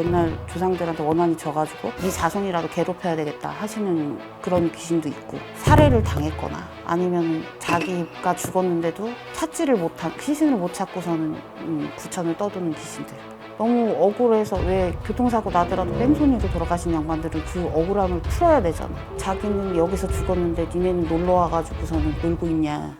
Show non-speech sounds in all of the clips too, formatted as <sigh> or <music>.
옛날 조상들한테 원한이 져가지고 네 자손이라도 괴롭혀야 되겠다 하시는 그런 귀신도 있고 살해를 당했거나 아니면 자기가 죽었는데도 찾지를 못한 시신을 못 찾고서는 음, 구천을 떠도는 귀신들. 너무 억울해서 왜 교통사고 나더라도 뺑소니로 돌아가신 양반들은 그 억울함을 풀어야 되잖아. 자기는 여기서 죽었는데 니네는 놀러 와가지고서는 놀고 있냐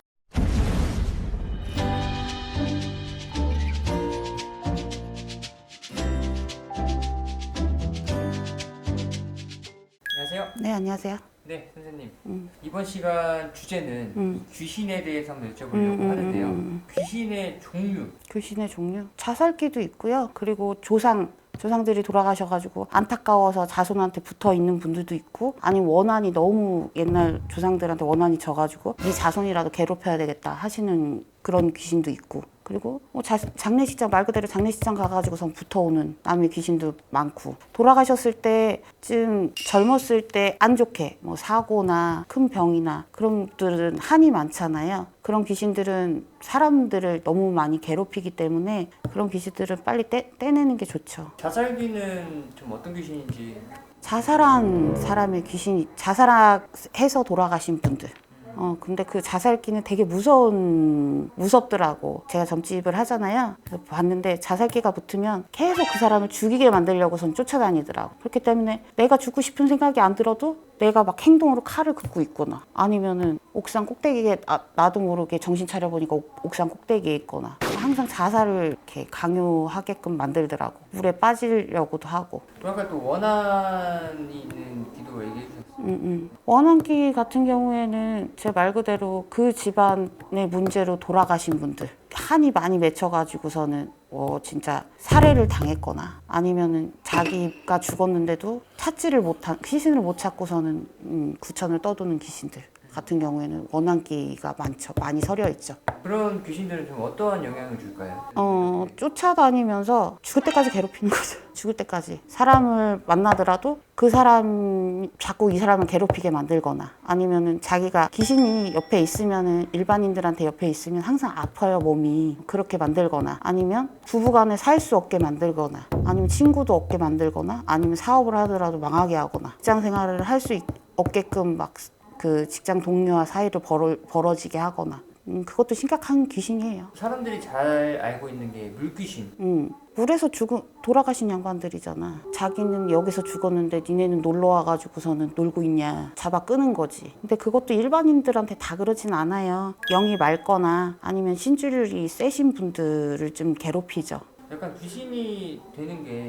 안녕하세요. 네 안녕하세요 네, 선생님. 음. 이번 시간 주제는 음. 이 귀신에 대해서 한번 여쭤보려고 음, 음, 하는데요. 음, 음. 귀신의 종류. 귀신의 종류 자살기도 있고요 그리고 조상 조상들이 돌아가셔가지고 안타까워서 자손한테 붙어 있는 분들도 있고 아니면 원한이 너무 옛날 조상들한테 원한이 져가지고 네 자손이라도 괴롭혀야 되겠다 하시는 그런 귀신도 있고 그리고 뭐 자- 장례식장 말 그대로 장례식장 가가지고선 붙어오는 남의 귀신도 많고 돌아가셨을 때쯤 젊었을 때 안 좋게 뭐 사고나 큰 병이나 그런 분들은 한이 많잖아요. 그런 귀신들은 사람들을 너무 많이 괴롭히기 때문에 그런 귀신들은 빨리 떼, 떼내는 게 좋죠. 자살귀는 좀 어떤 귀신인지. 자살한 사람의 귀신이 자살해서 돌아가신 분들. 어 근데 그 자살기는 되게 무서운 무섭더라고. 제가 점집을 하잖아요. 그래서 봤는데 자살기가 붙으면 계속 그 사람을 죽이게 만들려고선 쫓아다니더라고. 그렇기 때문에 내가 죽고 싶은 생각이 안 들어도 내가 막 행동으로 칼을 긋고 있거나 아니면은 옥상 꼭대기에 아, 나도 모르게 정신 차려 보니까 옥 상 꼭대기에 있거나 항상 자살을 이렇게 강요하게끔 만들더라고. 물에 빠지려고도 하고. 아까 또 원한이 있는 기도 얘기해. 음, 음. 원한기 같은 경우에는 제 말 그대로 그 집안의 문제로 돌아가신 분들 한이 많이 맺혀가지고서는 뭐 진짜 살해를 당했거나 아니면은 자기가 죽었는데도 찾지를 못한 시신을 못 찾고서는 음, 구천을 떠도는 귀신들 같은 경우에는 원한기가 많죠 많이 서려 있죠. 그런 귀신들은 좀 어떠한 영향을 줄까요? 어, 쫓아다니면서 죽을 때까지 괴롭히는 거죠. <laughs> 죽을 때까지. 사람을 만나더라도 그 사람, 자꾸 이 사람을 괴롭히게 만들거나 아니면은 자기가 귀신이 옆에 있으면은 일반인들한테 옆에 있으면 항상 아파요, 몸이. 그렇게 만들거나 아니면 부부 간에 살 수 없게 만들거나 아니면 친구도 없게 만들거나 아니면 사업을 하더라도 망하게 하거나 직장 생활을 할 수 없게끔 막 그 직장 동료와 사이를 벌어, 벌어지게 하거나 음, 그것도 심각한 귀신이에요. 사람들이 잘 알고 있는 게 물귀신. 음, 물에서 죽은 돌아가신 양반들이잖아. 자기는 여기서 죽었는데 니네는 놀러 와가지고서는 놀고 있냐. 잡아 끄는 거지. 근데 그것도 일반인들한테 다 그러진 않아요. 영이 맑거나 아니면 신주율이 세신 분들을 좀 괴롭히죠. 약간 귀신이 되는 게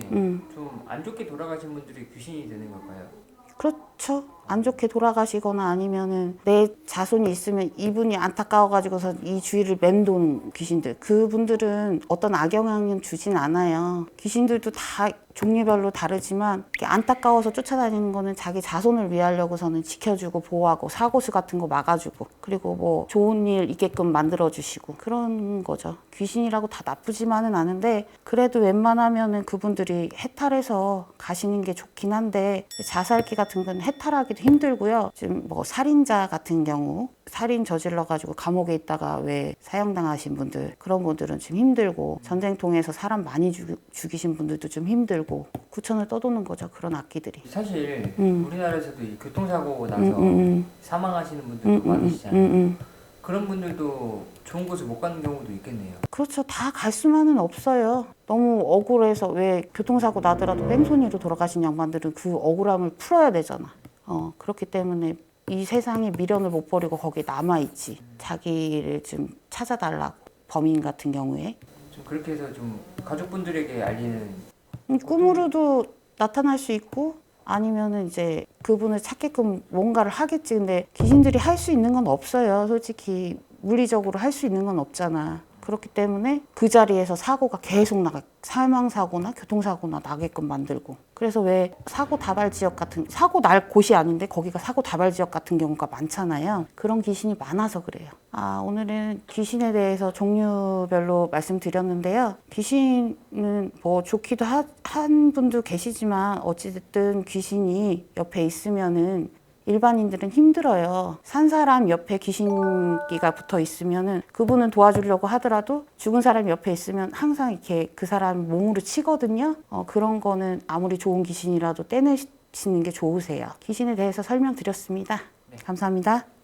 좀안 음. 좋게 돌아가신 분들이 귀신이 되는 걸까요? 그렇죠. 안 좋게 돌아가시거나 아니면은 내 자손이 있으면 이분이 안타까워가지고서 이 주위를 맴도는 귀신들. 그분들은 어떤 악영향은 주진 않아요. 귀신들도 다 종류별로 다르지만 안타까워서 쫓아다니는 거는 자기 자손을 위하려고서는 지켜주고 보호하고 사고수 같은 거 막아주고 그리고 뭐 좋은 일 있게끔 만들어주시고 그런 거죠. 귀신이라고 다 나쁘지만은 않은데 그래도 웬만하면은 그분들이 해탈해서 가시는 게 좋긴 한데 자살기 같은 건 해탈하기도 힘들고요. 지금 뭐 살인자 같은 경우 살인 저질러 가지고 감옥에 있다가 왜 사형당하신 분들 그런 분들은 좀 힘들고 전쟁통에서 사람 많이 죽, 죽이신 분들도 좀 힘들고 구천을 떠도는 거죠 그런 악기들이. 사실 음. 우리나라에서도 이 교통사고 나서 음, 음, 사망하시는 분들도 음, 음, 음, 많으시잖아요. 음, 음. 그런 분들도 좋은 곳을 못 가는 경우도 있겠네요. 그렇죠. 다 갈 수만은 없어요. 너무 억울해서 왜 교통사고 나더라도 뺑소니로 돌아가신 양반들은 그 억울함을 풀어야 되잖아. 어, 그렇기 때문에 이 세상에 미련을 못 버리고 거기에 남아있지. 자기를 좀 찾아달라고. 범인 같은 경우에. 좀 그렇게 해서 좀 가족분들에게 알리는 음, 꿈으로도 나타날 수 있고 아니면은 이제 그분을 찾게끔 뭔가를 하겠지. 근데 귀신들이 할 수 있는 건 없어요. 솔직히 물리적으로 할 수 있는 건 없잖아. 그렇기 때문에 그 자리에서 사고가 계속 나가 사망 사고나 교통 사고나 나게끔 만들고. 그래서 왜 사고 다발 지역 같은 사고 날 곳이 아닌데 거기가 사고 다발 지역 같은 경우가 많잖아요. 그런 귀신이 많아서 그래요. 아 오늘은 귀신에 대해서 종류별로 말씀드렸는데요. 귀신은 뭐 좋기도 하, 한 분도 계시지만 어찌됐든 귀신이 옆에 있으면은 일반인들은 힘들어요. 산 사람 옆에 귀신기가 붙어 있으면은 그분은 도와주려고 하더라도 죽은 사람 옆에 있으면 항상 이렇게 그 사람 몸으로 치거든요. 어, 그런 거는 아무리 좋은 귀신이라도 떼내시는 게 좋으세요. 귀신에 대해서 설명드렸습니다. 네. 감사합니다. 감사합니다.